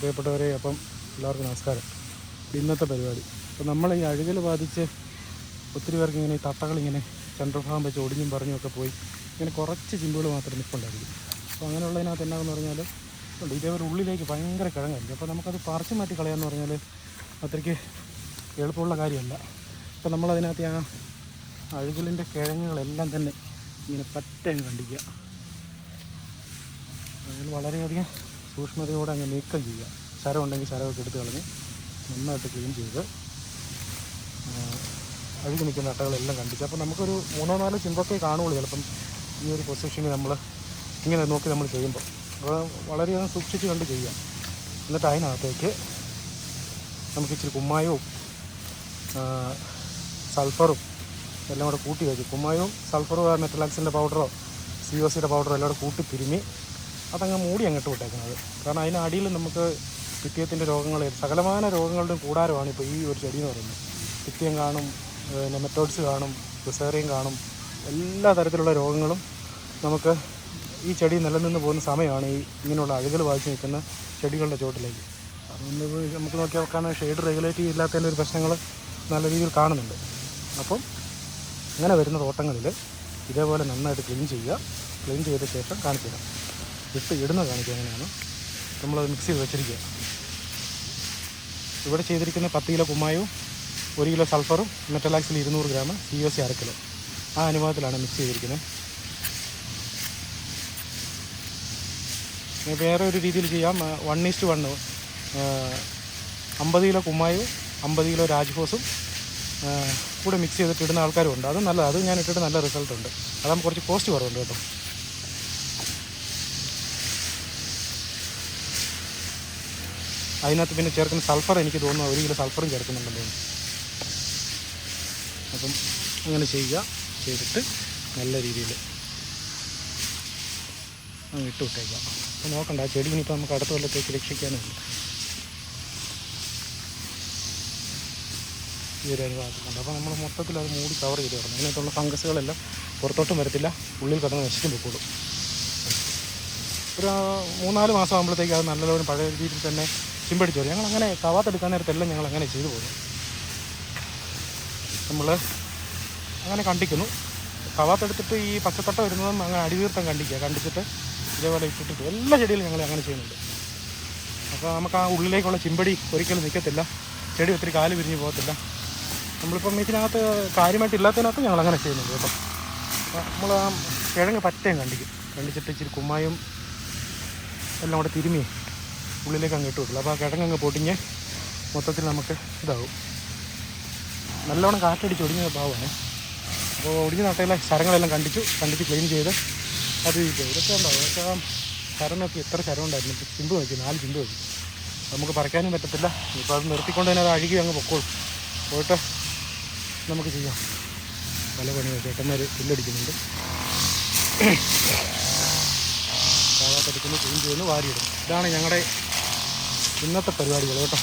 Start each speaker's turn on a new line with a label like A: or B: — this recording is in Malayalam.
A: പ്രിയപ്പെട്ടവരെ അപ്പം എല്ലാവർക്കും നമസ്കാരം. ഇന്നത്തെ പരിപാടി. അപ്പം നമ്മൾ ഈ അഴുകൽ ബാധിച്ച് ഒത്തിരി പേർക്ക് ഇങ്ങനെ ഈ തട്ടകളിങ്ങനെ ചന്ദ്രഭാഗം വെച്ച് ഒടിഞ്ഞും പറഞ്ഞും ഒക്കെ പോയി ഇങ്ങനെ കുറച്ച് ചിമ്പുകൾ മാത്രം നിൽപ്പുണ്ടായിരിക്കും അപ്പോൾ അങ്ങനെയുള്ളതിനകത്ത് എന്നാന്ന് പറഞ്ഞാൽ ഉണ്ട്. ഇതേപോലെ ഉള്ളിലേക്ക് ഭയങ്കര കിഴങ്ങായിരിക്കും. അപ്പോൾ നമുക്കത് പറിച്ചു മാറ്റി കളയാന്ന് പറഞ്ഞാൽ അത്രയ്ക്ക് എളുപ്പമുള്ള കാര്യമല്ല. അപ്പോൾ നമ്മളതിനകത്ത് ആ അഴുകലിന്റെ കിഴങ്ങുകളെല്ലാം തന്നെ ഇങ്ങനെ പറ്റങ്ങ് കണ്ടിക്കുക അതിൽ വളരെയധികം സൂക്ഷ്മതയോടെ അങ്ങ് നീക്കം ചെയ്യുക. ശരം ഉണ്ടെങ്കിൽ ശരമൊക്കെ എടുത്ത് കളഞ്ഞ് നന്നായിട്ട് ക്ലീൻ ചെയ്ത് അഴുകി നിൽക്കുന്ന അട്ടകളെല്ലാം കണ്ടിച്ച് അപ്പോൾ നമുക്കൊരു മൂന്നോ നാലോ ചിമ്പൊക്കെ കാണുള്ളൂ ചിലപ്പം ഈ ഒരു പൊസിഷനിൽ നമ്മൾ ഇങ്ങനെ നോക്കി നമ്മൾ ചെയ്യുമ്പോൾ അപ്പോൾ വളരെയധികം സൂക്ഷിച്ച് കണ്ട് ചെയ്യാം. എന്നിട്ട് അതിനകത്തേക്ക് നമുക്ക് ഇച്ചിരി കുമ്മായവും സൾഫറും എല്ലാം കൂടെ കൂട്ടി വയ്ക്കും കുമ്മായവും സൾഫറും മെറ്റലാക്സിന്റെ പൗഡറോ സി ഒ സിയുടെ പൗഡറോ എല്ലാം കൂടെ കൂട്ടി തിരുമ്മി അതങ്ങ് മൂടി അങ്ങോട്ട് വിട്ടേക്കുന്നത്. കാരണം അതിന് അടിയിൽ നമുക്ക് പിത്തിയത്തിന്റെ രോഗങ്ങൾ സകലമാന രോഗങ്ങളുടെ കൂടാരമാണ് ഇപ്പോൾ ഈ ഒരു ചെടി എന്ന് പറയുന്നത്. പിത്തിയം കാണും പിന്നെ മെറ്റോഡ്സ് കാണും ബിസേറിയം കാണും എല്ലാ തരത്തിലുള്ള രോഗങ്ങളും നമുക്ക് ഈ ചെടി നിലനിന്ന് പോകുന്ന സമയമാണ് ഈ ഇങ്ങനെയുള്ള അഴുകൾ വായിച്ച് നിൽക്കുന്ന ചെടികളുടെ ചോട്ടിലേക്ക് അതുകൊണ്ട് നമുക്ക് നോക്കിയാൽ നോക്കാൻ ഷെയ്ഡ് റെഗുലേറ്റ് ഇല്ലാത്തതിന്റെ ഒരു പ്രശ്നങ്ങൾ നല്ല രീതിയിൽ കാണുന്നുണ്ട്. അപ്പം അങ്ങനെ വരുന്ന തോട്ടങ്ങളിൽ ഇതേപോലെ നന്നായിട്ട് ക്ലീൻ ചെയ്യുക. ക്ലീൻ ചെയ്ത ശേഷം കാണിച്ചു ഇട്ട് ഇടുന്ന കാണിക്കുക അങ്ങനെയാണ് നമ്മളത് മിക്സ് ചെയ്ത് വെച്ചിരിക്കുക. ഇവിടെ ചെയ്തിരിക്കുന്ന പത്ത് കിലോ കുമ്മായവും ഒരു കിലോ സൾഫറും മെറ്റലാക്സിൽ ഇരുന്നൂറ് ഗ്രാം സി ഒ സി അര കിലോ. ആ അനുപാതത്തിലാണ് മിക്സ് ചെയ്തിരിക്കുന്നത്. വേറെ ഒരു രീതിയിൽ ചെയ്യാം. വൺ ഈസ്റ്റ് വൺ അമ്പത് കിലോ കുമ്മായവും അമ്പത് കിലോ രാജ്ഫോസും ആ, കൂടെ മിക്സ് ചെയ്തിട്ട് ഇടുന്ന ആൾക്കാരും ഉണ്ട്. അത് നല്ലത്. അത് ഞാൻ ഇട്ടിട്ട് നല്ല റിസൾട്ട് ഉണ്ട്. അതാകുമ്പോൾ കുറച്ച് കോസ്റ്റ് കുറവുണ്ട് കേട്ടോ. അതിനകത്ത് പിന്നെ ചേർക്കുന്ന സൾഫർ എനിക്ക് തോന്നുന്നു ഒരു കിലോ സൾഫറും ചേർക്കുന്നുണ്ടെന്ന് തോന്നുന്നു അപ്പം അങ്ങനെ ചെയ്യുക. ചെയ്തിട്ട് നല്ല രീതിയിൽ അങ്ങ് ഇട്ട് വിട്ടേക്കാം. അപ്പോൾ നോക്കണ്ട ആ ചെടി ഇനിയിപ്പോൾ നമുക്ക് അടുത്ത കൊല്ലത്തേക്ക് രക്ഷിക്കാനുണ്ട്. ഈ ഒരു ഭാഗത്തുണ്ട് അപ്പോൾ നമ്മൾ മൊത്തത്തിൽ അത് മൂടി കവർ ചെയ്ത് കിടന്നു. അതിനകത്തുള്ള ഫംഗസുകളെല്ലാം പുറത്തോട്ടും വരത്തില്ല. ഉള്ളിൽ കിടന്ന് നശിച്ചും പൊക്കോളും. ഒരു മൂന്നാൽ മാസം ആകുമ്പോഴത്തേക്ക് അത് നല്ലപോലെ പഴയ രീതിയിൽ തന്നെ ചിമ്പടിച്ചു വരും ഞങ്ങൾ അങ്ങനെ കവാത്തെടുക്കാൻ നേരത്തെല്ലാം ഞങ്ങൾ അങ്ങനെ ചെയ്തു പോകുന്നു നമ്മൾ അങ്ങനെ കണ്ടിക്കുന്നു. കവാത്തെടുത്തിട്ട് ഈ പച്ചത്തട്ട വരുന്നതും അങ്ങനെ അടിതീർത്തം കണ്ടിക്കുക കണ്ടിച്ചിട്ട് ഇതേപോലെ ഇട്ടിട്ട് എല്ലാ ചെടിയിലും ഞങ്ങൾ അങ്ങനെ ചെയ്യുന്നുണ്ട്. അപ്പോൾ നമുക്ക് ആ ഉള്ളിലേക്കുള്ള ചിമ്പടി ഒരിക്കലും നിൽക്കത്തില്ല ചെടി ഒത്തിരി കാൽ വിരിഞ്ഞ് പോകത്തില്ല. നമ്മളിപ്പം ഇതിനകത്ത് കാര്യമായിട്ട് ഇല്ലാത്തതിനകത്ത് ഞങ്ങൾ അങ്ങനെ ചെയ്യുന്നുണ്ട് കേട്ടോ. നമ്മൾ ആ കിഴങ്ങ് പറ്റയും കണ്ടിക്കും കണ്ടിച്ചിട്ട് ഇച്ചിരി കുമ്മായും എല്ലാം കൂടെ തിരുമ്മി ഉള്ളിലേക്ക് അങ്ങ് ഇട്ട് വിട്ടില്ല അപ്പോൾ ആ കിഴങ്ങ് അങ്ങ് പൊട്ടിഞ്ഞ് മൊത്തത്തിൽ നമുക്ക് ഇതാവും. നല്ലോണം കാറ്റടിച്ച് ഒടിഞ്ഞ ഭാവമാണ് അപ്പോൾ ഒടിഞ്ഞ നട്ടയിലെ ശരങ്ങളെല്ലാം കണ്ടിച്ചു കണ്ടിച്ച് ക്ലീൻ ചെയ്ത് അത് ഇതൊക്കെ ഉണ്ടാവും ഇതൊക്കെ ആ ശരം നോക്കി എത്ര ശരം ഉണ്ടായിരുന്നു ചിമ്പ് നോക്കി നാല് ചിമ്പ് നോക്കി. നമുക്ക് പറിക്കാനും പറ്റത്തില്ല. ഇപ്പോൾ അത് നിർത്തിക്കൊണ്ട് തന്നെ അത് അഴുകി അങ്ങ് പൊക്കോളും. പോയിട്ട് നമുക്ക് ചെയ്യാം. പല പണി ചേട്ടന്മാർ പുല്ലടിക്കുന്നുണ്ട്. കാവാത്തടിക്കുന്നു ക്ലീൻ ചെയ്യുന്നു വാരിയിടുന്നു. ഇതാണ് ഞങ്ങളുടെ ഇന്നത്തെ പരിപാടികൾ കേട്ടോ.